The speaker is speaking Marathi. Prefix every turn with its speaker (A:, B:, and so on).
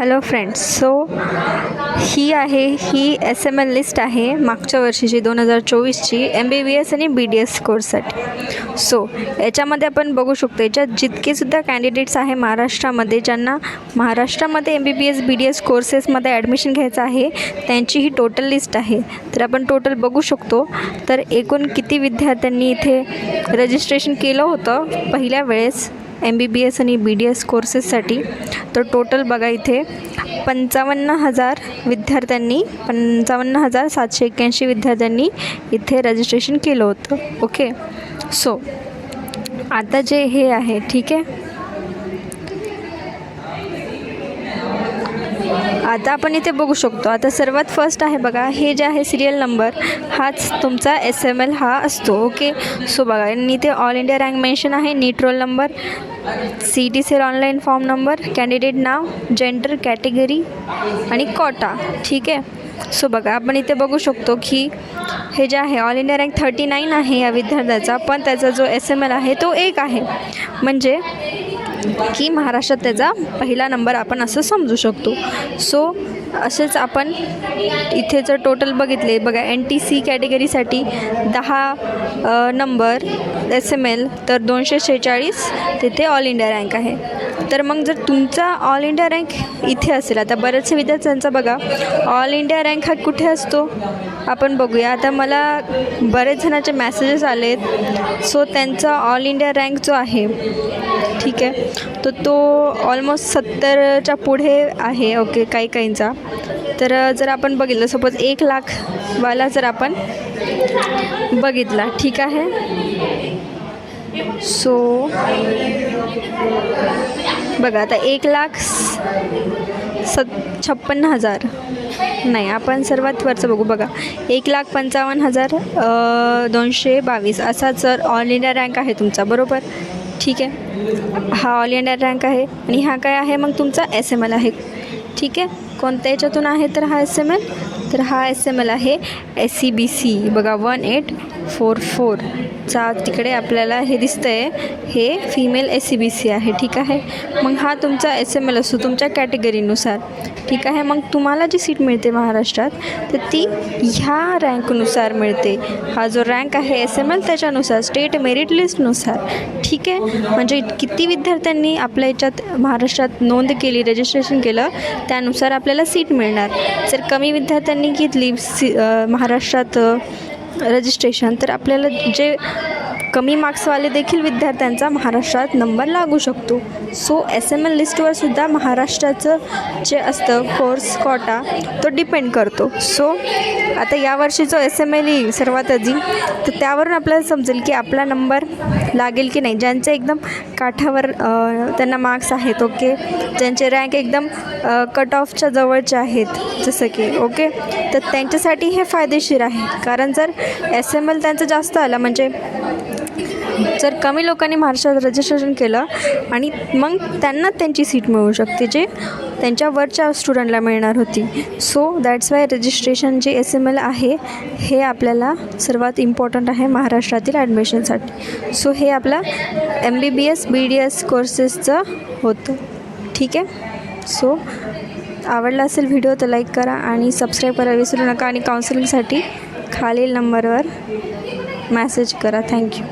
A: हॅलो फ्रेंड्स सो ही आहे ही एस एम एल लिस्ट आहे मागच्या वर्षीची दोन हजार चोवीसची एम बी बी एस आणि बी डी एस कोर्ससाठी सो याच्यामध्ये आपण बघू शकतो याच्यात जितकेसुद्धा कॅन्डिडेट्स आहे महाराष्ट्रामध्ये ज्यांना महाराष्ट्रामध्ये M B B S B D S कोर्सेसमध्ये admission घ्यायचं आहे त्यांची ही टोटल लिस्ट आहे. तर आपण टोटल बघू शकतो. तर एकूण किती विद्यार्थ्यांनी इथे रजिस्ट्रेशन केलं होतं? पहिल्या वेळेस एम बी बी एस आणि बी डी एस कोर्सेससाठी तर टोटल बघा इथे पंचावन्न हजार विद्यार्थ्यांनी पंचावन्न हजार सातशे एक्क्याऐंशी विद्यार्थ्यांनी इथे रजिस्ट्रेशन केलं होतं. ओके सो आता जे हे आहे ठीक आहे? आता आपण इथे बघू शकतो. आता सर्वात फर्स्ट आहे बघा हे जे आहे सिरियल नंबर हाच तुमचा एस एम एल हा असतो. ओके सो बघा आणि इथे ऑल इंडिया रँक मेन्शन आहे. NEET roll number C T cell online form number candidate नाव जेंडर कॅटेगरी आणि कोटा ठीक आहे? सो बघा आपण इथे बघू शकतो की हे जे आहे all India rank thirty nine आहे या विद्यार्थ्याचा. पण त्याचा जो एस एम एल आहे तो एक आहे. म्हणजे की महाराष्ट्रात त्याचा पहिला नंबर आपण असं समजू शकतो. सो असेच आपण इथे जर टोटल बघितले बघा एन टी सी कॅटेगरीसाठी दहा नंबर एस एम एल तर दोनशे शेहेचाळीस तिथे ऑल इंडिया रँक आहे. तर मग जर तुमचा ऑल इंडिया रँक इथे असेल आता बऱ्याचशा विद्यार्थ्यांचा बघा ऑल इंडिया रँक हा कुठे असतो? आपण बघूया. आता मला बरेच जणांचे मॅसेजेस आलेत. सो त्यांचा ऑल इंडिया रँक जो आहे ठीक आहे तर तो ऑलमोस्ट सत्तरच्या पुढे आहे ओके काही काहींचा. तर जर आपण बघितलं सपोज एक लाखवाला जर आपण बघितला ठीक आहे. सो बघा आता एक लाख सत छप्पन्न हजार. नाही आपण सर्वात वरचं बघू. बघा एक लाख पंचावन्न हजार दोनशे बावीस. असा जर ऑल इंडिया रँक आहे तुमचा बरोबर? ठीक आहे? हा ऑल इंडिया रँक आहे. आणि हा काय आहे? मग तुमचा एस एम एल आहे. ठीक आहे? कोणत्या याच्यातून आहे तर हा एस एम एल तर हा एस एम एल आहे एस सी बी सी बघा वन एट फोर फोरचा तिकडे आपल्याला हे दिसतं आहे हे female S C B C आहे. ठीक आहे? मग हा तुमचा एस एम एल असतो तुमच्या कॅटेगरीनुसार ठीक आहे? मग तुम्हाला जी सीट मिळते महाराष्ट्रात तर ती ह्या रँकनुसार मिळते. हा जो रँक आहे एस एम एल त्याच्यानुसार स्टेट मेरिट लिस्टनुसार ठीक आहे? म्हणजे किती विद्यार्थ्यांनी आपल्या याच्यात महाराष्ट्रात नोंद केली रजिस्ट्रेशन केलं त्यानुसार आपल्या आपल्याला सीट मिळणार. जर कमी विद्यार्थ्यांनी घेतली सी महाराष्ट्रात रजिस्ट्रेशन तर आपल्याला जे कमी मार्क्सवाले देखील विद्यार्थ्यांचा महाराष्ट्रात नंबर लागू शकतो. सो एस एम एल लिस्टवर सुद्धा महाराष्ट्राचं जे असतं कोर्स कोटा तो डिपेंड करतो. सो आता यावर्षी जो एस एम एल येईल सर्वात आधी तर त्यावरून आपल्याला समजेल की आपला नंबर लागेल की नाही. ज्यांचे एकदम काठावर त्यांना मार्क्स आहेत ओके? ज्यांचे रँक एकदम कट ऑफच्या जवळचे आहेत जसं की ओके? तर त्यांच्यासाठी हे फायदेशीर आहे. कारण जर एस एम एल त्यांचं जास्त आलं म्हणजे जर कमी लोकांनी महाराष्ट्रात रजिस्ट्रेशन केलं आणि मग त्यांना त्यांची सीट मिळू शकते जे त्यांच्या वरच्या स्टुडंटला मिळणार होती. सो दॅट्स वाय रजिस्ट्रेशन जे एस एम एल आहे हे आपल्याला सर्वात इम्पॉर्टंट आहे महाराष्ट्रातील ॲडमिशनसाठी सो हे आपलं M B B S B D S कोर्सेसचं होतं. ठीक आहे? सो आवडला असेल व्हिडिओ तर लाईक करा आणि सबस्क्राईब करायला विसरू नका आणि काउन्सिलिंगसाठी खालील नंबरवर मॅसेज करा. थँक्यू